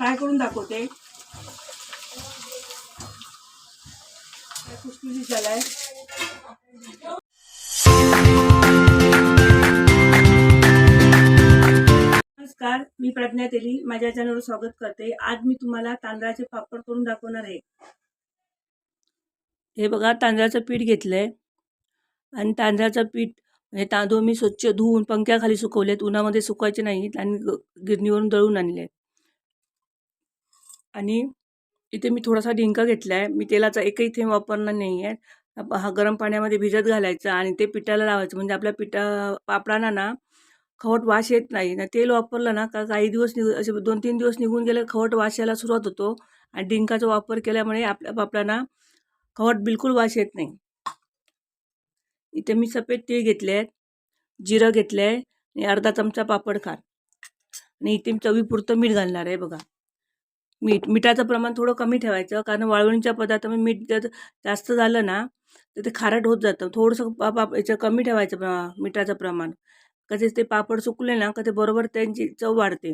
Fry करून दाखवते. झाला झालाय नमस्कार मी प्रज्ञा तेली. माझ्या चॅनलवर स्वागत करते. आज मी तुम्हाला तांदळाचे पापड करून दाखवणार आहे. हे बघा तांदळाचं पीठ घेतलंय. आणि तांदळाचं पीठ म्हणजे तांदूळ मी स्वच्छ धुवून पंख्याखाली सुकवलेत. उन्हामध्ये सुकवायचे नाहीत आणि गिरणीवरून दळून आणले आणि इथे मी थोडासा डिंका घेतला आहे मी तेलाचा एकही थेंब वापरणार नाही आहे हा गरम पाण्यामध्ये भिजत घालायचा आणि ते पिठाला लावायचं. म्हणजे आपल्या पिठा पापडांना ना खवट वास येत नाही. ना तेल वापरलं ना का काही दिवस निघ असे दोन तीन दिवस निघून गेले खवट वास यायला सुरुवात होतो. आणि डिंकाचा वापर केल्यामुळे आपल्या पापडांना खवट बिलकुल वास येत नाही. इथे मी सफेद तीळ घेतले आहेत जिरं घेतलं आहे आणि अर्धा चमचा पापड खार. आणि इथे मी चवीपुरतं मीठ घालणार आहे बघा. मीठ मिठाचं प्रमाण थोडं कमी ठेवायचं. कारण वाळवणीच्या पदार्थामध्ये मीठ जर जास्त झालं ना तर ते खारट होत जातं. थोडंसं पा पाप याचं कमी ठेवायचं प्र- मिठाचं प्रमाण. कधीच ते पापड सुकले ना का ते बरोबर त्यांची चव वाढते.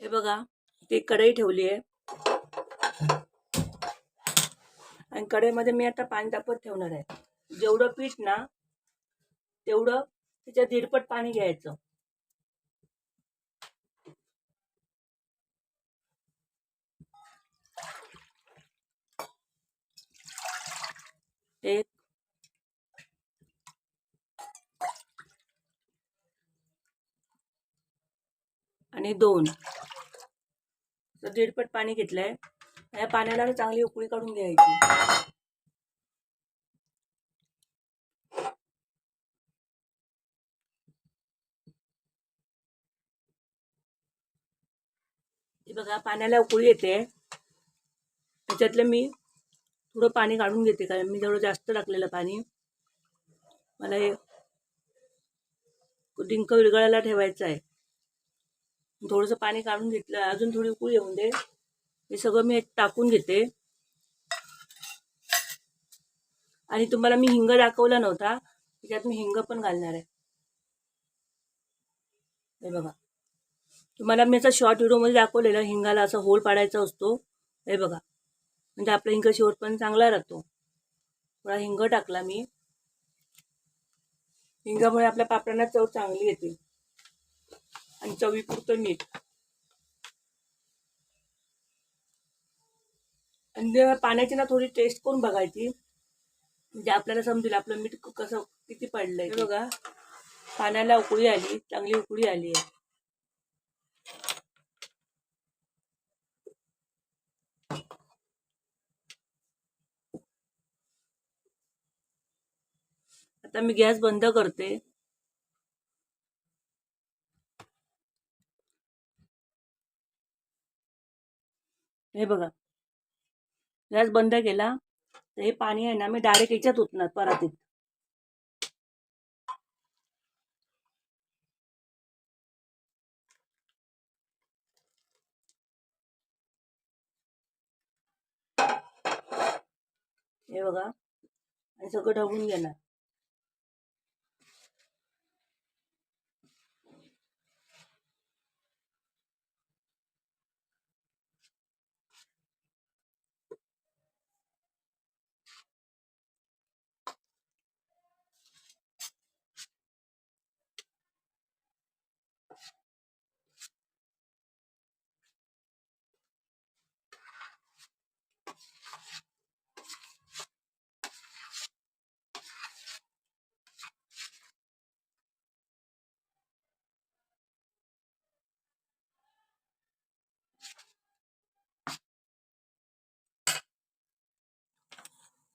हे बघा ते कढई ठेवली आहे. आणि कढईमध्ये मी आता पाणी तापत ठेवणार आहे. जेवढं पीठ ना तेवढं त्याच्या दीडपट पाणी घ्यायचं. एक आणि दोन. दीडपट पाणी घेतलंय. या पाण्याला चांगली उकळी काढून घ्यायची. बघा पाण्याला उकळी येते. त्याच्यातलं मी थोडं पाणी काढून घेते कारण मी जेवढं जास्त टाकलेलं पाणी. मला हे डिंक विरगळायला ठेवायचं आहे. थोडंसं पाणी काढून घेतलं अजून थोडी उकळी येऊन दे. हे सगळं मी टाकून घेते. आणि तुम्हाला मी हिंग दाखवला नव्हता त्याच्यात मी हिंग पण घालणार आहे. हे बघा. तुम्हाला मी असं शॉर्ट व्हिडिओमध्ये दाखवलेलं हिंगाला असं होल पाडायचा असतो. हे बघा. म्हणजे आपला हिंग शेवट पण चांगला राहतो. थोडा हिंग टाकला मी. हिंगामुळे आपल्या पापड्यांना चव चांगली येते. आणि चवीपुरतं मीठ. आणि पाण्याची ना थोडी टेस्ट करून बघायची. म्हणजे आपल्याला समजेल आपलं मीठ कसं किती पडलंय. बघा. पाण्याला उकळी आली चांगली उकळी आली आहे. आता मी गॅस बंद करते. हे बघा. गॅस बंद केला. तर हे पाणी आहे ना मी डायरेक्ट याच्यात उतणार परातीत हे बघा. आणि सगळं ढवून घेणार.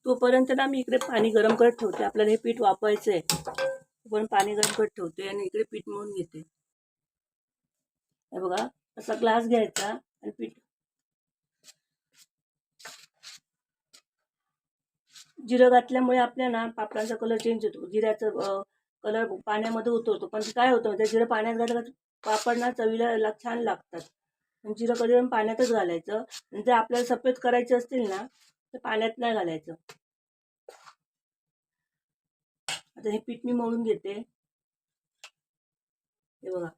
तोपर्यंत ना मी इकडे पाणी गरम करत ठेवते. आपल्याला हे पीठ वापरायचं आहे. तोपर्यंत पाणी गरम करत ठेवते आणि इकडे पीठ मळून घेते. हे बघा असा ग्लास घ्यायचा आणि पीठ जिरं घातल्यामुळे आपल्या ना पापडांचा कलर चेंज होतो. जिऱ्याचं कलर पाण्यामध्ये उतरतो. पण ते काय होतं त्या जिरं पाण्यात घातलं पापड ना चवीला छान लागतात. आणि जिरं कधी पाण्यातच घालायचं. आणि जर आपल्याला सफेद करायचे असतील ना ते पाण्यात नाही घालायचं. आता हे पीठ मी मळून घेते. हे बघा.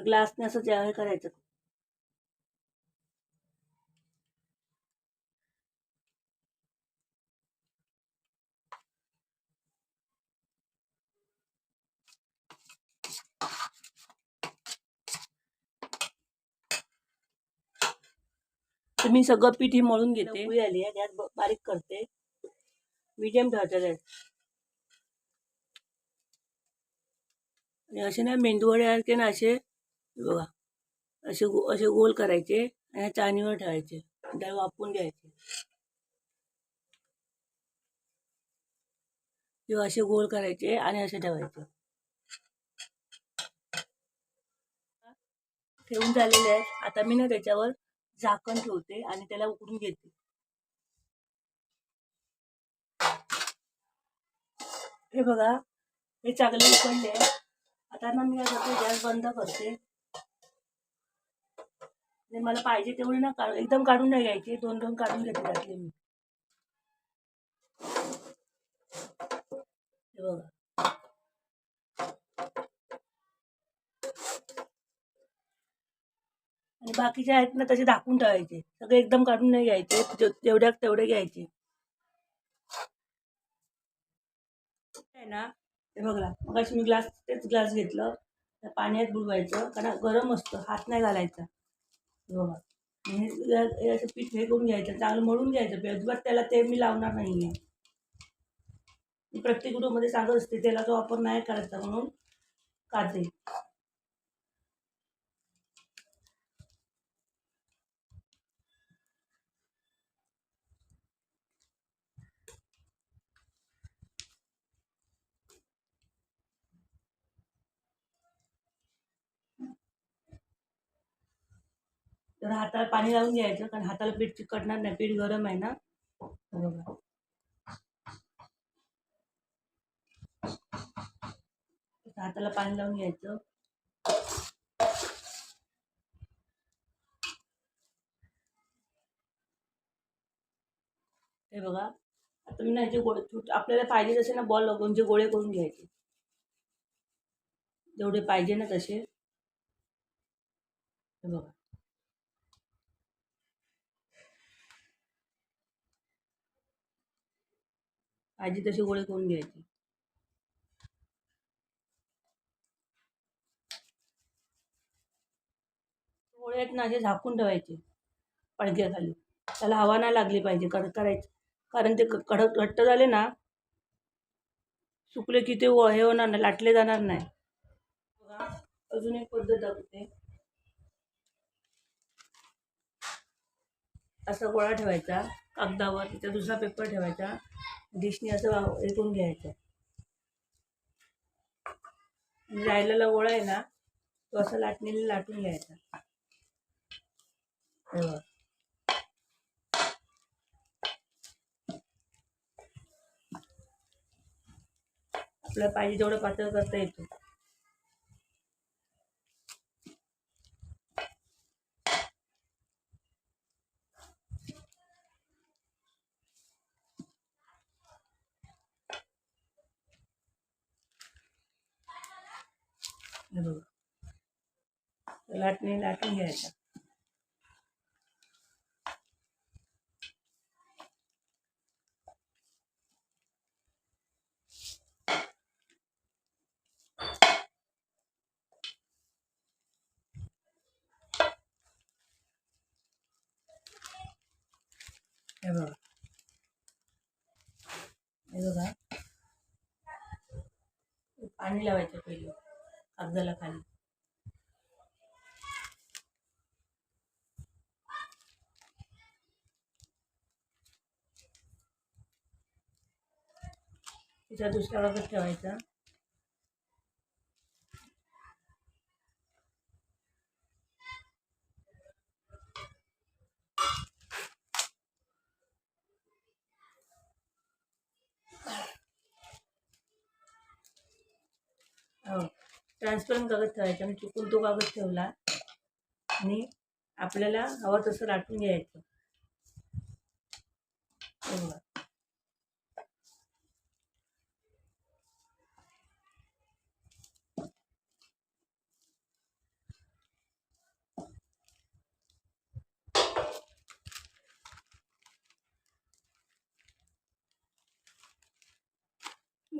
ग्लासने असं जे हे करायचं. मी सगळं पीठ हे मळून घेते. उकळी आली आहे ब- बारीक करते. मीडियम ठेवायचा आणि असे ना मेंदूवड्यासारखे ना असे बघा. असे गो- असे गोल करायचे आणि ह्या चाळणीवर ठेवायचे. आणि त्याला वापरून घ्यायचे. किंवा असे गोल करायचे आणि असे ठेवायचे. ठेवून झालेले आहेत. आता मी ना त्याच्यावर झाकण ठेवते आणि त्याला उकडून घेते. हे बघा हे चांगले उकडले. आता ना मी करते गॅस बंद करते. आणि मला पाहिजे तेवढे ना एकदम काढून नाही घ्यायचे दोन दोन काढून घेते त्यातले मी. हे बघा. बाकीचे आहेत ना तसे दाखवून ठेवायचे. सगळे एकदम काढून नाही घ्यायचे. जे- जेवढ्या तेवढे घ्यायचे. आहे ना ते बघा. मग मी ग्लास तेच ग्लास घेतलं. पाण्यात बुडवायचं. कारण गरम असतं. हात नाही घालायचा. बघा. हे असं पीठ हे करून घ्यायचं. चांगलं मळून घ्यायचं. अजिबात त्याला ते मी लावणार नाही आहे प्रत्येक व्हिडिओमध्ये सांगत असते त्याला तो वापर नाही करायचा म्हणून काढते. तर हाताला पाणी लावून घ्यायचं कारण हाताला पीठ चिकटणार नाही पीठ गरम आहे ना. बघा. हाताला पाणी लावून घ्यायचं. हे बघा. आता मी ना ह्याचे गोळे आपल्याला पाहिजे तसे ना बॉल म्हणजे गोळे करून घ्यायचे. जेवढे पाहिजे ना तसे. हे बघा. पाहिजे तसे गोळे करून घ्यायचे. गोळे आहेत ना असे झाकून ठेवायचे पडक्याखाली. त्याला हवा नाही लागली पाहिजे कडक करायची कारण ते कडक घट्ट झाले ना सुकले की ते हे होणार नाही लाटले जाणार नाही. अजून एक पद्धत दाखवते. असा गोळा ठेवायचा कागदावर त्याचा दुसरा पेपर ठेवायचा डिशने असं वा- हे घ्यायचं. राहिलेला गोळा आहे ना तो असा लाटणीने लाटून घ्यायचा. आपल्याला पाहिजे तेवढं पातळ करता येतो हे बघा लाटून घ्यायचा. हे बघा. हे बघा. पाणी लावायचं पहिले कागदाला खाली. तिचा दुसऱ्या कागद ठेवायचा. हो ट्रान्सपरंट कागद ठेवायचा. आणि चुकून तो कागद ठेवला आणि आपल्याला हवं तसं लाटून घ्यायचं हे बघा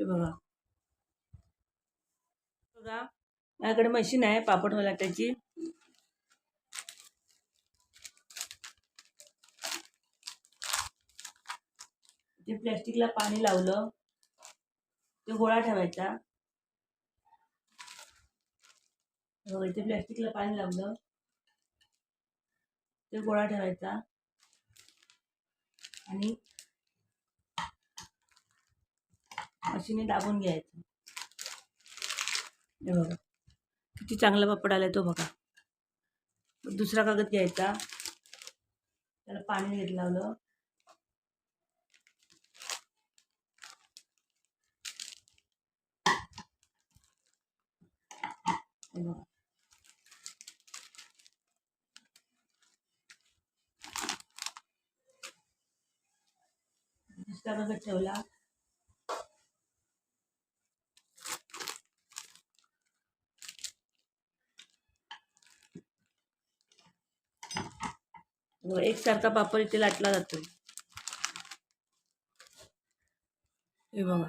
बघा. बघा माझ्याकडे मशीन आहे पापड त्याची ते प्लॅस्टिकला पाणी लावलं. ते गोळा ठेवायचा. बघा इथे प्लॅस्टिकला पाणी लावलं. ते गोळा ठेवायचा. आणि अशीने दाबून घ्यायचं. हे. बघा किती चांगला पापड आलाय तो बघा. दुसरा कागद घ्यायचा. त्याला पाणी घेत लावलं. दुसरा कागद ठेवला. व एकसारखा पापड इथे लाटला जातो हे बघा.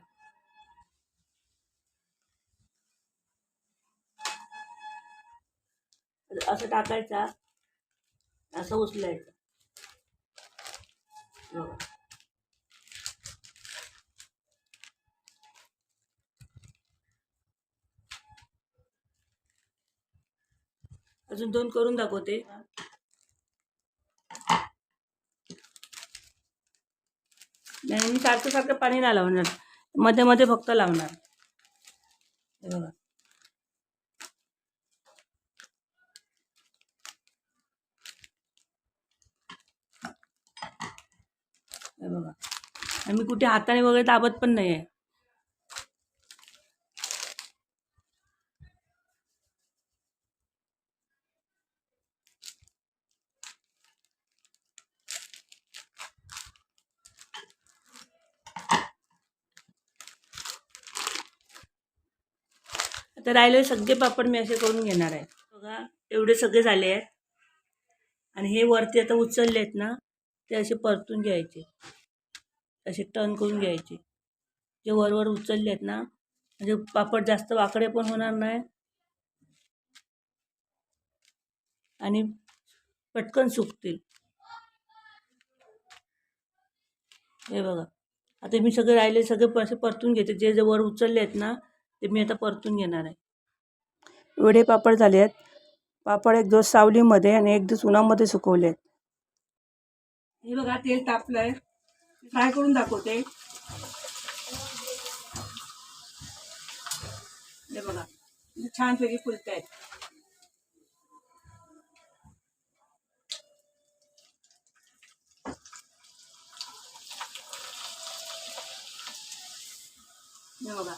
असं टाकायचा असं उचलायचं. अजून दोन करून दाखवते. नाही मी सारखं सारखं पाणी नाही लावणार. मध्ये मध्ये फक्त लावणार. हे बघा. हे बघा. आणि मी कुठे हाताने वगैरे दाबत पण नाही आहे तर राहिले सगळे पापड मी असे करून घेणार आहे. बघा एवढे सगळे झाले आहेत. आणि हे वरती आता उचलले आहेत ना ते असे परतून घ्यायचे. असे टर्न करून घ्यायचे. जे वरवर उचलले आहेत ना म्हणजे पापड जास्त वाकडे पण होणार नाही. आणि पटकन सुकतील. हे बघा. आता मी सगळे राहिले सगळे पैसे परतून घेते. जे जे वर उचलले आहेत ना ते मी आता परतून घेणार आहे. एवढे पापड झाले आहेत. पापड एक दिवस सावलीमध्ये आणि एक दिवस उन्हामध्ये सुकवले आहेत. हे बघा तेल तापलंय. फ्राय करून दाखवते. हे बघा छानपैकी फुलत आहेत. हे बघा.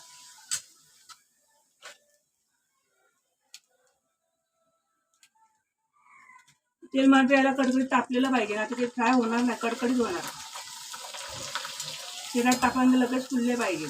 तेल मात्र याला कडकडीत तापलेलं पाहिजे. ना ते फ्राय होणार नाही कडकडीत होणार. तेलात टाकल्यानंतर लगेच फुलले पाहिजे.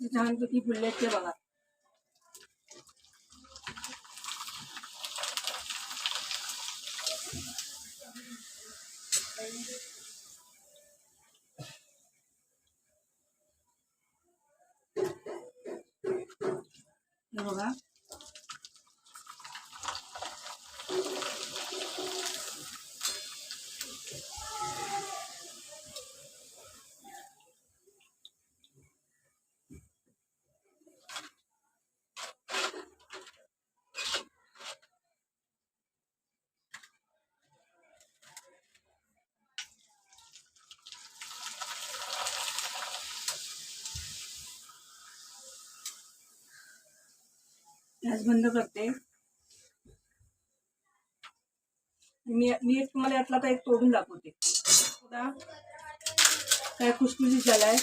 छानपैकी फुलले ते बघा. बघा. गॅस बंद करते. मी मी एक तुम्हाला यातला आता एक तोडून दाखवते. काय खुशखुशीत झालाय.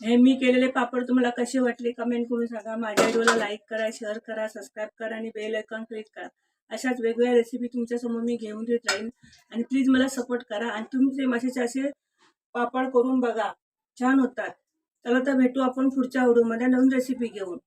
हे मी केलेले पापड तुम्हाला कसे वाटले कमेंट करून सांगा. माझ्या व्हिडिओला लाईक करा शेअर करा सबस्क्राईब करा आणि बेल आयकॉन क्लिक करा. अशाच वेगवेगळ्या रेसिपी तुमच्यासमोर मी घेऊन देत राहीन. आणि प्लीज मला सपोर्ट करा. आणि तुम्ही ते माशाचे असे पापड करून बघा. छान होतात. चला तर भेटू आपण पुढच्या व्हिडिओमध्ये नवीन रेसिपी घेऊन.